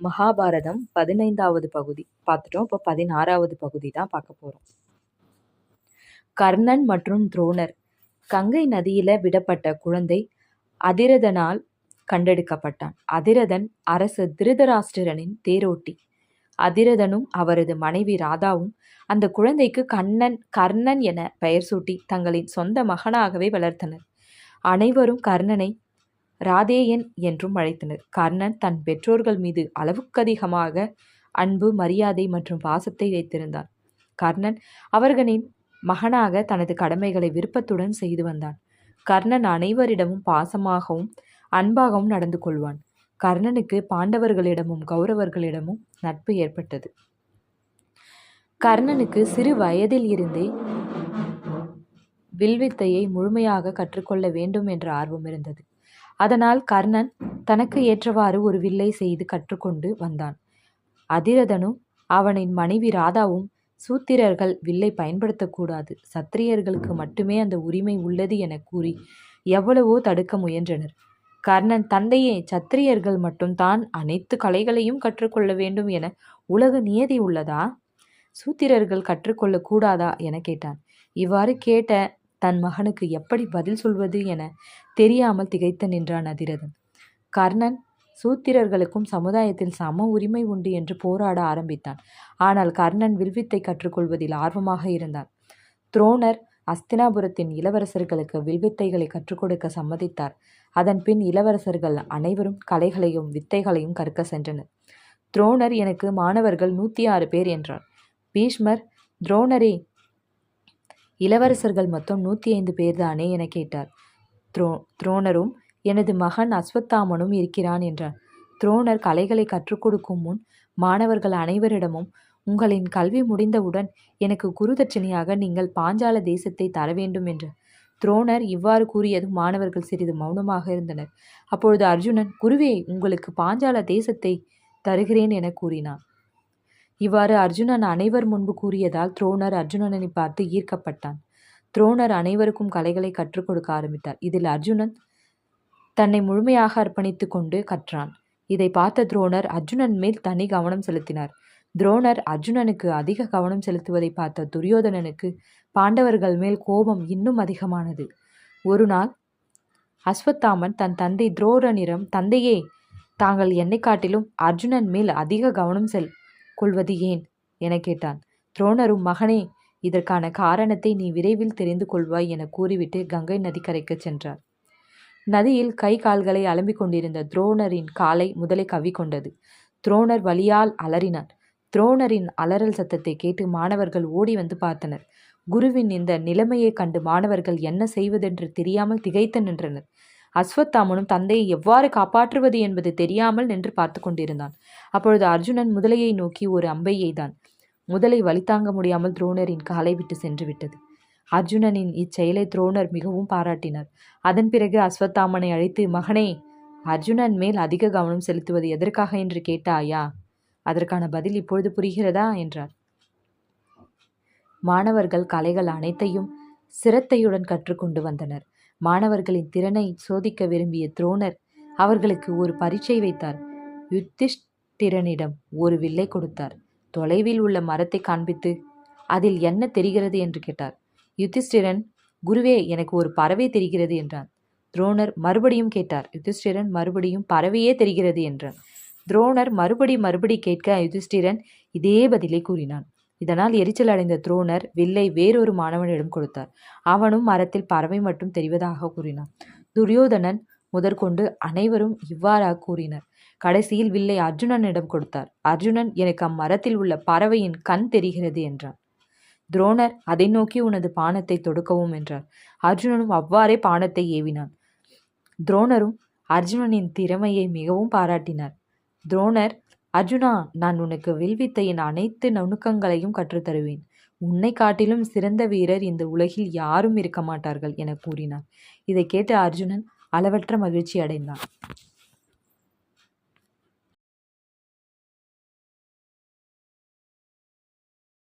மகாபாரதம் பதினைந்தாவது பகுதி. பார்த்துட்டோம். இப்போ பதினாறாவது பகுதி தான் பார்க்க போகிறோம் கர்ணன் மற்றும் துரோணர். கங்கை நதியில் விடப்பட்ட குழந்தை அதிரதனால் கண்டெடுக்கப்பட்டான். அதிரதன் அரசு திருதராஷ்டிரனின் தேரோட்டி. அதிரதனும் அவரது மனைவி ராதாவும் அந்த குழந்தைக்கு கண்ணன் கர்ணன் என பெயர் சூட்டி தங்களின் சொந்த மகனாகவே வளர்த்தனர். அனைவரும் கர்ணனை ராதேயன் என்றும் அழைத்தனர். கர்ணன் தன் பெற்றோர்கள் மீது அளவுக்கதிகமாக அன்பு மரியாதை மற்றும் பாசத்தை வைத்திருந்தான். கர்ணன் அவர்களின் மகனாக தனது கடமைகளை விருப்பத்துடன் செய்து வந்தான். கர்ணன் அனைவரிடமும் பாசமாகவும் அன்பாகவும் நடந்து கொள்வான். கர்ணனுக்கு பாண்டவர்களிடமும் கௌரவர்களிடமும் நட்பு ஏற்பட்டது. கர்ணனுக்கு சிறு வயதில் இருந்தே வில்வித்தையை முழுமையாக கற்றுக்கொள்ள வேண்டும் என்ற ஆர்வம் இருந்தது. அதனால் கர்ணன் தனக்கு ஏற்றவாறு ஒரு வில்லை செய்து கற்றுக்கொண்டு வந்தான். அதிரதனும் அவனின் மனைவி ராதாவும் சூத்திரர்கள் வில்லை பயன்படுத்தக்கூடாது. சத்திரியர்களுக்கு மட்டுமே அந்த உரிமை உள்ளது என கூறி எவ்வளவோ தடுக்க முயன்றனர். கர்ணன் தந்தையே சத்திரியர்கள் மட்டும் தான் அனைத்து கலைகளையும் கற்றுக்கொள்ள வேண்டும் என உலக நியதி உள்ளதா? சூத்திரர்கள் கற்றுக்கொள்ளக்கூடாதா? என கேட்டான். இவ்வாறு கேட்ட தன் மகனுக்கு எப்படி பதில் சொல்வது என தெரியாமல் திகைத்து நின்றான் அதிரதன். கர்ணன் சூத்திரர்களுக்கும் சமுதாயத்தில் சம உரிமை உண்டு என்று போராட ஆரம்பித்தான். ஆனால் கர்ணன் வில்வித்தை கற்றுக்கொள்வதில் ஆர்வமாக இருந்தான். துரோணர் அஸ்தினாபுரத்தின் இளவரசர்களுக்கு வில்வித்தைகளை கற்றுக் கொடுக்க சம்மதித்தார் அதன்பின் இளவரசர்கள் அனைவரும் கலைகளையும் வித்தைகளையும் கற்க சென்றனர். துரோணர் எனக்கு மாணவர்கள் நூற்றி ஆறு பேர் என்றார். பீஷ்மர் துரோணரே இளவரசர்கள் மொத்தம் நூற்றி ஐந்து பேர்தானே என கேட்டார். துரோ துரோணரும் எனது மகன் அஸ்வத்தாமனும் இருக்கிறான் என்றார். துரோணர் கலைகளை கற்றுக் கொடுக்கும் முன் மாணவர்கள் அனைவரிடமும் உங்களின் கல்வி முடிந்தவுடன் எனக்கு குருதட்சணையாக நீங்கள் பாஞ்சால தேசத்தை தர வேண்டும் என்றார். துரோணர் இவ்வாறு கூறியதும் மாணவர்கள் சிறிது மௌனமாக இருந்தனர். அப்பொழுது அர்ஜுனன் குருவே உங்களுக்கு பாஞ்சால தேசத்தை தருகிறேன் என கூறினான். இவ்வாறு அர்ஜுனன் அனைவர் முன்பு கூறியதால் துரோணர் அர்ஜுனனை பார்த்து ஈர்க்கப்பட்டான். துரோணர் அனைவருக்கும் கலைகளை கற்றுக் கொடுக்க ஆரம்பித்தார். இதில் அர்ஜுனன் தன்னை முழுமையாக அர்ப்பணித்து கொண்டு கற்றான். இதை பார்த்த துரோணர் அர்ஜுனன் மேல் தனி கவனம் செலுத்தினார். துரோணர் அர்ஜுனனுக்கு அதிக கவனம் செலுத்துவதை பார்த்த துரியோதனனுக்கு பாண்டவர்கள் மேல் கோபம் இன்னும் அதிகமானது. ஒரு நாள் அஸ்வத்தாமன் தன் தந்தை துரோணனிடம் தந்தையே தாங்கள் என்னை காட்டிலும் அர்ஜுனன் மேல் அதிக கவனம் செல் கொள்வது ஏன்? என கேட்டான். துரோணரும் மகனே இதற்கான காரணத்தை நீ விரைவில் தெரிந்து கொள்வாய் என கூறிவிட்டு கங்கை நதிக்கரைக்கு சென்றார். நதியில் கை கால்களை அலம்பிக் கொண்டிருந்த துரோணரின் காலை முதலை கவிக்கொண்டது துரோணர் வலியால் அலறினார் துரோணரின் அலறல் சத்தத்தை கேட்டு மாணவர்கள் ஓடி வந்து பார்த்தனர். குருவின் இந்த நிலைமையை கண்டு மாணவர்கள் என்ன செய்வதென்று தெரியாமல் திகைத்து நின்றனர். அஸ்வத்தாமனும் தந்தையை எவ்வாறு காப்பாற்றுவது என்பது தெரியாமல் நின்று பார்த்து கொண்டிருந்தான். அப்பொழுது அர்ஜுனன் முதலையை நோக்கி ஒரு அம்பை எய்தான். முதலை வழித்தாங்க முடியாமல் துரோணரின் காலை விட்டு சென்று விட்டது. அர்ஜுனனின் இச்செயலை துரோணர் மிகவும் பாராட்டினார். அதன் பிறகு அஸ்வத்தாமனை அழைத்து மகனே அர்ஜுனன் மேல் அதிக கவனம் செலுத்துவது எதற்காக என்று கேட்டாயா? அதற்கான பதில் இப்பொழுது புரிகிறதா? என்றார். மாணவர்கள் கலைகள் அனைத்தையும் சிரத்தையுடன் கற்றுக்கொண்டு வந்தனர். மாணவர்களின் திறனை சோதிக்க விரும்பிய துரோணர் அவர்களுக்கு ஒரு பரீட்சை வைத்தார். யுத்திஷ்டிரனிடம் ஒரு வில்லை கொடுத்தார். தொலைவில் உள்ள மரத்தை காண்பித்து அதில் என்ன தெரிகிறது என்று கேட்டார். யுதிஷ்டிரன் குருவே எனக்கு ஒரு பறவை தெரிகிறது என்றான். துரோணர் மறுபடியும் கேட்டார். யுதிஷ்டிரன் மறுபடியும் பறவையே தெரிகிறது என்றான். துரோணர் மறுபடி மறுபடி கேட்க யுதிஷ்டிரன் இதே பதிலை கூறினான். இதனால் எரிச்சல் அடைந்த துரோணர் வில்லை வேறொரு மாணவனிடம் கொடுத்தார். அவனும் மரத்தில் பறவை மட்டும் தெரிவதாக கூறினான். துரியோதனன் முதற்கொண்டு அனைவரும் இவ்வாறாக கூறினர். கடைசியில் வில்லை அர்ஜுனனிடம் கொடுத்தார். அர்ஜுனன் எனக்கு அம்மரத்தில் உள்ள பறவையின் கண் தெரிகிறது என்றான். துரோணர் அதை நோக்கி உனது பானத்தை தொடுக்கவும் என்றார். அர்ஜுனனும் அவ்வாறே பானத்தை ஏவினான். துரோணரும் அர்ஜுனனின் திறமையை மிகவும் பாராட்டினார். துரோணர் அர்ஜுனா நான் உனக்கு வில்வித்தையின் அனைத்து நுணுக்கங்களையும் கற்றுத்தருவேன். உன்னை காட்டிலும் சிறந்த வீரர் இந்த உலகில் யாரும் இருக்க மாட்டார்கள் என கூறினார். இதை கேட்டு அர்ஜுனன் அளவற்ற மகிழ்ச்சி அடைந்தான்.